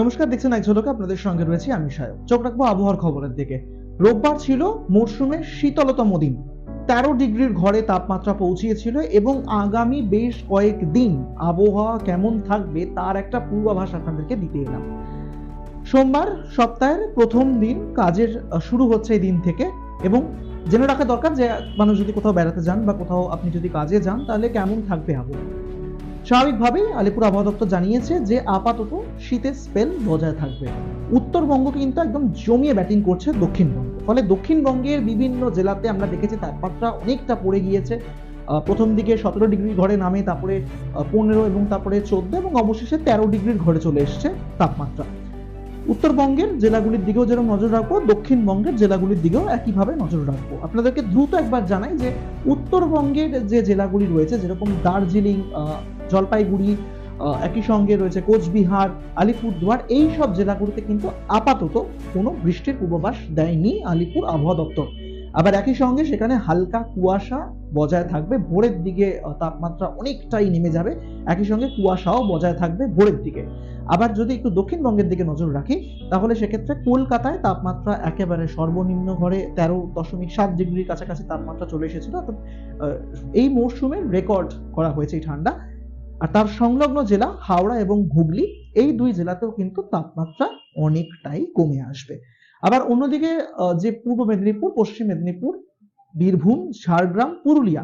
নমস্কার, দেখছেন এক ঝলকে আপনাদের সঙ্গে রয়েছি আমি সায়ক চোখ রাখব আবহাওয়ার খবরের দিকে। রোববার ছিল মরশুমের শীতলতম দিন। তেরো ডিগ্রির ঘরে তাপমাত্রা পৌঁছিয়েছিল এবং আগামী বেশ কয়েক দিন আবহাওয়া কেমন থাকবে তার একটা পূর্বাভাস আপনাদেরকে দিতে এলাম। সোমবার সপ্তাহের প্রথম দিন কাজের শুরু হচ্ছে এই দিন থেকে এবং জেনে রাখা দরকার যে মানুষ যদি কোথাও বেড়াতে যান বা কোথাও আপনি যদি কাজে যান তাহলে কেমন থাকবে আবহাওয়া। স্বাভাবিকভাবেই আলিপুর আবহাওয়া দপ্তর জানিয়েছে যে আপাতত শীতের স্পেল বজায় থাকবে। উত্তরবঙ্গ কিন্তু একদম জমিয়ে ব্যাটিং করছে দক্ষিণবঙ্গ। ফলে দক্ষিণবঙ্গের বিভিন্ন জেলাতে আমরা দেখেছি তাপমাত্রা অনেকটা পড়ে গিয়েছে। প্রথম দিকে সতেরো ডিগ্রি ঘরে নামে, তারপরে পনেরো এবং তারপরে চোদ্দ এবং অবশেষে তেরো ডিগ্রির ঘরে চলে এসছে তাপমাত্রা। উত্তরবঙ্গের জেলাগুলির দিকেও যেরকম নজর রাখব, দক্ষিণবঙ্গের জেলাগুলির দিকেও একইভাবে নজর রাখব। আপনাদেরকে দ্রুত একবার জানাই যে উত্তরবঙ্গের যে জেলাগুলি রয়েছে, যেরকম দার্জিলিং জলপাইগুড়ি একই সঙ্গে রয়েছে কোচবিহার, আলিপুরদুয়ার, এই সব জেলাগুলিতে কিন্তু আপাতত কোনো বৃষ্টির পূর্বাভাস দেয়নি আলিপুর আবহাওয়া দপ্তর। আবার একই সঙ্গে সেখানে হালকা কুয়াশা বজায় থাকবে, ভোরের দিকে তাপমাত্রা অনেকটাই নেমে যাবে। একই সঙ্গে কুয়াশাও বজায় থাকবে ভোরের দিকে। আবার যদি একটু দক্ষিণবঙ্গের দিকে নজর রাখি, তাহলে সেক্ষেত্রে কলকাতায় তাপমাত্রা একেবারে সর্বনিম্ন ঘরে তেরো দশমিক সাত ডিগ্রির কাছাকাছি তাপমাত্রা চলে এসেছিল। অর্থাৎ এই মরশুমের রেকর্ড করা হয়েছে এই ঠান্ডা। আর তার সংলগ্ন জেলা হাওড়া এবং হুগলি, এই দুই জেলাতেও কিন্তু তাপমাত্রা অনেকটাই কমে আসবে। আবার অন্যদিকে যে পূর্ব মেদিনীপুর, পশ্চিম মেদিনীপুর, বীরভূম, ঝাড়গ্রাম, পুরুলিয়া,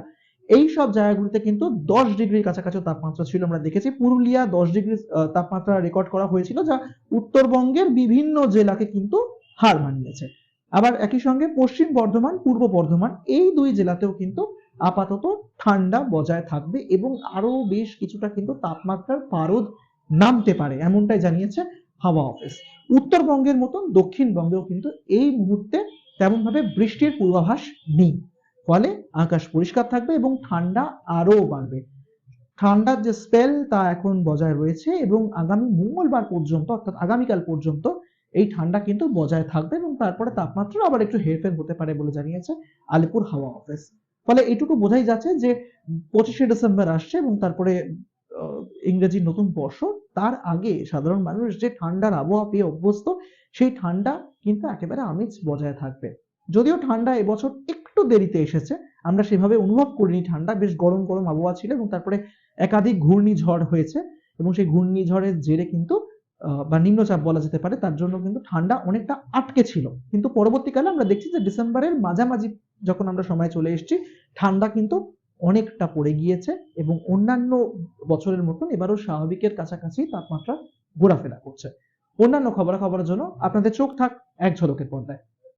এই সব জায়গাগুলিতে কিন্তু দশ ডিগ্রির কাছাকাছি তাপমাত্রা ছিল। আমরা দেখেছি পুরুলিয়া দশ ডিগ্রি তাপমাত্রা রেকর্ড করা হয়েছিল, যা উত্তরবঙ্গের বিভিন্ন জেলাকে কিন্তু হার মানিয়েছে। আবার একই সঙ্গে পশ্চিম বর্ধমান, পূর্ব বর্ধমান, এই দুই জেলাতেও কিন্তু আপাতত ঠান্ডা বজায় থাকবে এবং আরও বেশ কিছুটা কিন্তু তাপমাত্রার পারদ নামতে পারে, এমনটাই জানিয়েছে হাওয়া অফিস উত্তরবঙ্গের মতন দক্ষিণবঙ্গেও কিন্তু এই মুহূর্তে তেমনভাবে বৃষ্টির পূর্বাভাস নেই। ফলে আকাশ পরিষ্কার থাকবে এবং ঠান্ডা আরও বাড়বে। ঠান্ডার যে স্পেল তা এখন বজায় রয়েছে এবং আগামী মঙ্গলবার পর্যন্ত, অর্থাৎ আগামীকাল পর্যন্ত এই ঠান্ডা কিন্তু বজায় থাকবে এবং তারপরে তাপমাত্রা আবার একটু হেরফের হতে পারে বলে জানিয়েছে আলিপুর হাওয়া অফিস ফলে এটুকু বোঝাই যাচ্ছে যে পঁচিশে ডিসেম্বর আসছে এবং তারপরে আহ, ইংরেজির নতুন বর্ষ তার আগে সাধারণ মানুষ যে ঠান্ডার আবহাওয়া পেয়ে অভ্যস্ত সেই ঠান্ডা কিন্তু একেবারে আমেজ বজায় থাকবে। যদিও ঠান্ডা এবছর একটু দেরিতে এসেছে আমরা সেভাবে অনুভব করিনি। ঠান্ডা বেশ গরম গরম আবহাওয়া ছিল এবং তারপরে একাধিক ঘূর্ণিঝড় হয়েছে এবং সেই ঘূর্ণিঝড়ের জেরে কিন্তু বা নিম্নচাপ বলা যেতে পারে তার জন্য কিন্তু ঠান্ডা অনেকটা আটকে ছিল। কিন্তু পরবর্তীকালে আমরা দেখছি যে ডিসেম্বরের মাঝামাঝি যখন আমরা সময় চলে এসেছি ঠান্ডা কিন্তু অনেকটা পড়ে গিয়েছে এবং অন্যান্য বছরের মতন এবারও স্বাভাবিকের কাছাকাছি তাপমাত্রা ঘোরাফেরা করছে। অন্যান্য খবরাখবরের জন্য আপনাদের চোখ থাক এক ঝলকের পর্দায়।